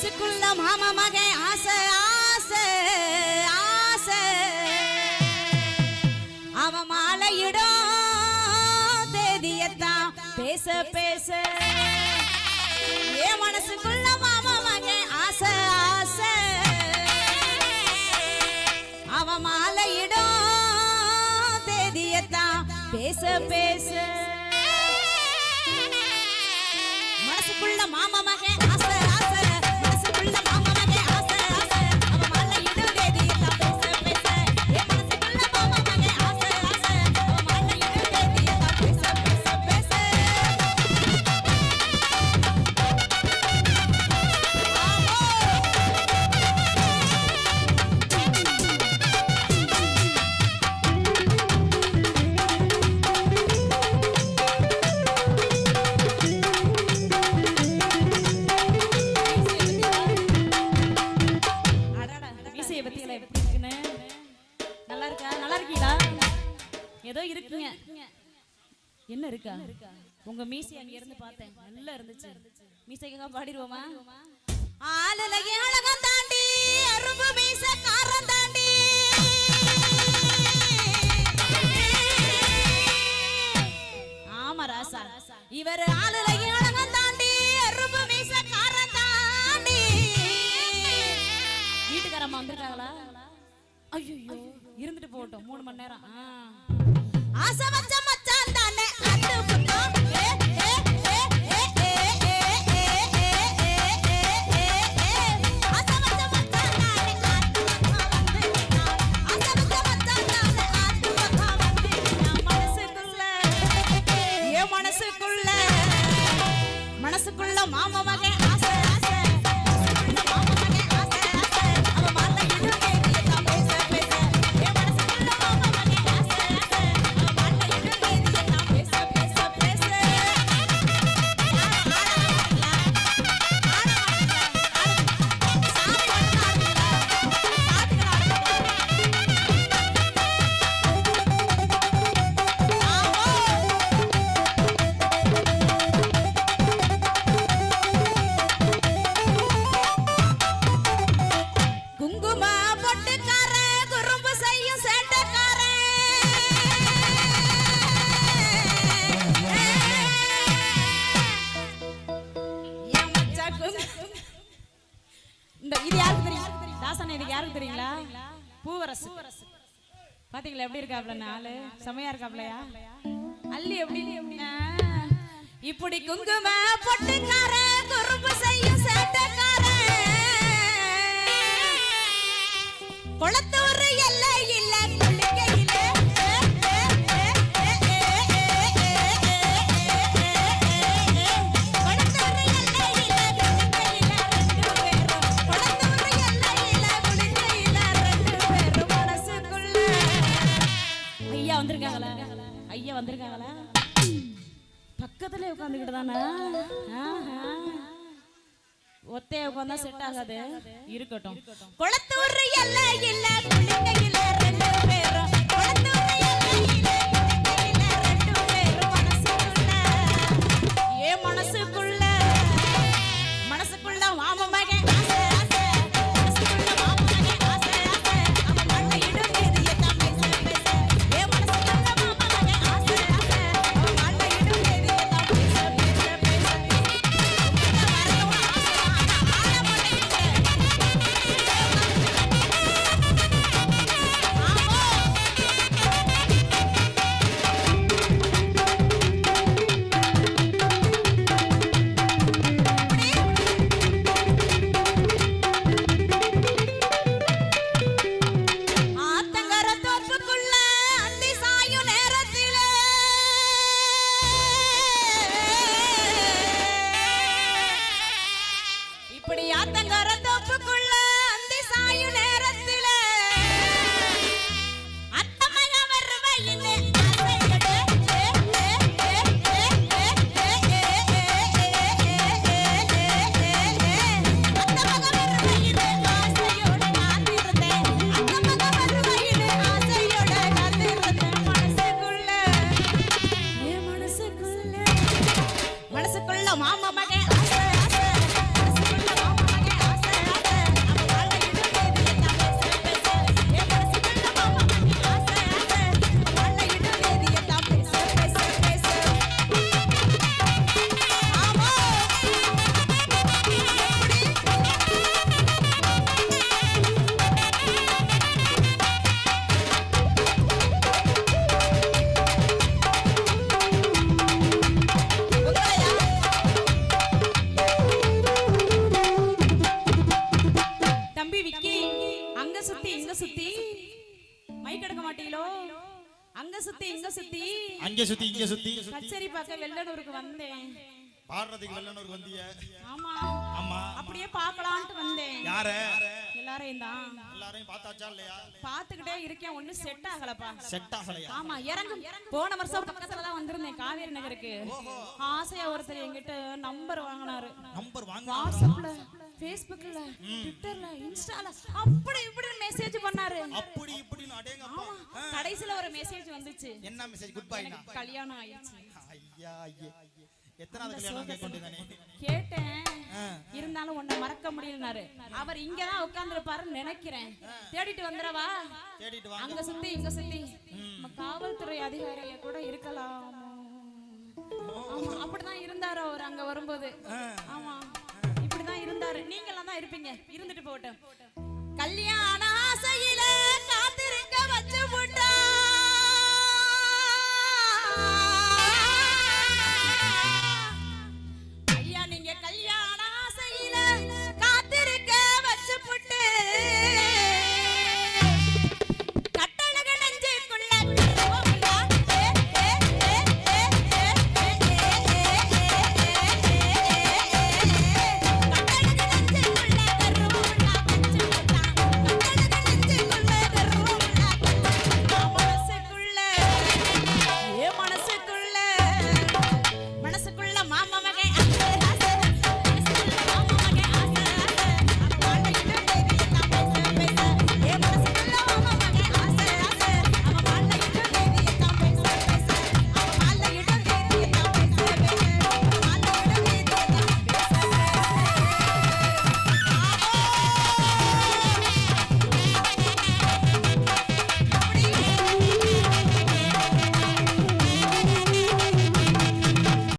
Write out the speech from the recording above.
மனசுக்குள்ள மாமா மகன் ஆசை ஆசை ஆசை. அவ மாலையிடும் தேதியத்தான் பேச பேச. என் மனசுக்குள்ள மாமா மகன் ஆசை ஆசை. அவ மாலையிடும் தேதியத்தான் பேச பேச. மனசுக்குள்ள மாமா மகன் உங்க மீசை அங்க இருந்து பார்த்தேன். நல்லா இருந்துச்சு. மீசைக்காக பாடிடுவோமா? ஆளுலகி அழகம் தாண்டி அரும்பு மீச காரம் தாண்டி. ஆமா ராசா. இவர் ஆளுலகி அழகம் தாண்டி அரும்பு மீச காரம் தாண்டி. வீட்டுக்காரம்மா வந்திருக்காங்களா? ஐயோ இருந்துட்டு போட்டோம் மூணு மணி நேரம். ஆசை வச்ச 要忙妈妈 பாத்தீங்களா எப்படி இருக்காப்ல நாலு செமையா இருக்காப்லையா அள்ளி எப்படி? இப்படி குங்கும பொட்டுக்கார குறும்பு செய்யும் சேட்டக்கார குளத்தூர் எல்லை இல்லை வந்திருக்காங்களா? ஐயா வந்திருக்காங்களா? பக்கத்துல உட்காந்துக்கிட்டு தானா ஒத்தைய உட்காந்தா செட் ஆகாது. இருக்கட்டும். குளத்தூர் எல்லாம் இல்ல குளிக்கையில இல்ல சுத்தி இங்க சுத்தி. மைக் எடுக்க மாட்டீங்களோ? அங்க சுத்தி இங்க சுத்தி. அங்க சுத்தி இங்க சுத்தி. கச்சேரி பார்க்க வெள்ளனூருக்கு வந்தேன். பாடுறதுக்கு வெள்ளனூருக்கு வந்தீங்க ஆமா. ஆமா. அப்படியே பார்க்கலாம்னு வந்தேன். யார? எல்லாரையும் தான் எல்லாரையும் பார்த்தாச்சா இல்லையா? பார்த்துக்கிட்டே இருக்கேன். ஒண்ணும் செட் ஆகலப்பா. செட் ஆகலையா? ஆமா இறங்கும். போன வருஷம் பக்கத்துல தான் வந்திருந்தேன் காவேரி நகருக்கு. ஆசையா ஒருத்தர் என்கிட்ட நம்பர் வாங்கினாரு. நம்பர் வாங்க வாட்ஸ்அப்ல ஃபேஸ்புக்ல ட்விட்டர்ல இன்ஸ்டால அப்படி இப்படி மெசேஜ் பண்ணாரு. அப்படி இப்படின்னு அடேங்கப்பா. கடைசில ஒரு மெசேஜ் வந்துச்சு. என்ன மெசேஜ் குட் பை கல்யாணம் ஆயிடுச்சு. ஐயா ஐயா. எத்தனாவது கல்யாணம் கேட்கொண்டிருந்தானே கேட்டேன். இருந்தாலும் உன்னை மறக்க முடியலனாரு. அவர் இங்கதான் உட்கார்ந்துருப்பாருன்னு நினைக்கிறேன். தேடிட்டு வந்துடவா? தேடிட்டு வாங்க. அங்க சுத்தி இங்க சுத்தி. நம்ம காவல்துறை அதிகாரியா கூட இருக்கலாம். ஆமா அப்படிதான் இருந்தாரு அவர் அங்க வரும்போது. ஆமா. இப்படிதான் இருந்தாரு. நீங்க எல்லாம் தான் இருப்பீங்க. இருந்துட்டு போகட்டும். கல்யாணம்